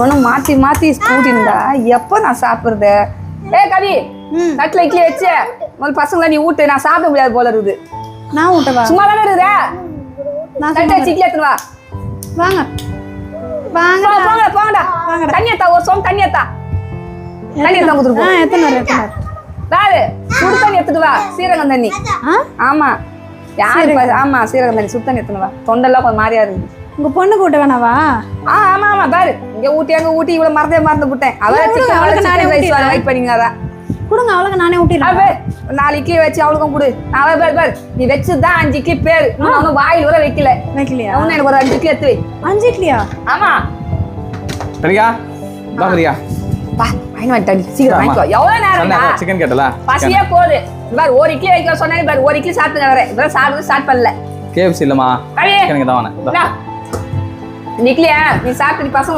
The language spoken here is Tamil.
ஒன்று மாற்றி மாற்றி ஊட்டிருந்தா எப்போ நான் சாப்பிட்றது? ஏ கவி. தட்டில் இட்லி வச்சு. முதல்ல பசங்களை நீ ஊட்டு நான் சாப்பிட முடியாது போல இருக்குது. நான் ஊட்டவா? சும்மா தானே இருக்குதா? நான் தட்டை இட்லி எடுத்துன்னு வா. வாங்க. வாங்க போங்க, போங்கடா போங்கடா. தண்ணி ஏத்தா ஒரு சோம் தண்ணி ஏத்தா தண்ணி ஏத்தா ஆ கொடுத்துருப்போம் எத்தனை எத்தனை வேறு சுடு தண்ணி எடுத்துட்டு வா. சீரகம் தண்ணி. ஆமா. யாரு ஆமா சீரகம் தண்ணி சுடு தண்ணி எடுத்துன்னு வா. தொண்டெல்லாம் கொஞ்சம் மாறியா இருக்குது. உங்க பொண்ணுக்கு ஊட்ட வேணாவா? ஆ ஆமா ஆமா பாரு. இங்க ஊட்டி அங்க ஊட்டி இவ்வளவு மறந்தே மறந்து விட்டேன். அவளுக்கு அவளுக்கு நானே ஊட்டிடுறேன். வெயிட் பண்ணிங்க கொடுங்க அவளுக்கு நானே ஊட்டிடுறேன். அவ நாலு இட்லி வச்சு அவளுக்கும் கொடு. நான் பாரு பாரு நீ வச்சுதான் அஞ்சு இட்லி பேரு. அவனும் வாயில் வர வைக்கல. வைக்கலையா? அவனு எனக்கு ஒரு அஞ்சு இட்லி எடுத்து வை. அஞ்சு இட்லியா? ஆமா. சரியா வா பிரியா பா வாங்கி வந்துட்டாடி சீக்கிரம். வாங்கிக்கோ எவ்வளவு நேரம் சிக்கன் கேட்டல பசியே போகுது. பாரு ஒரு இட்லி வைக்க சொன்னேன் பாரு ஒரு இட்லி சாப்பிட்டு வரேன். இப்பதான் சாப்பிட்டு ஸ்டார்ட் பண்ணல. கேஎஃப்சி இல்லம்மா. சிக்கனுக்கு தான் வானேன் நிக்கலையா? நீ சாப்பிட்டு நீ பசங்க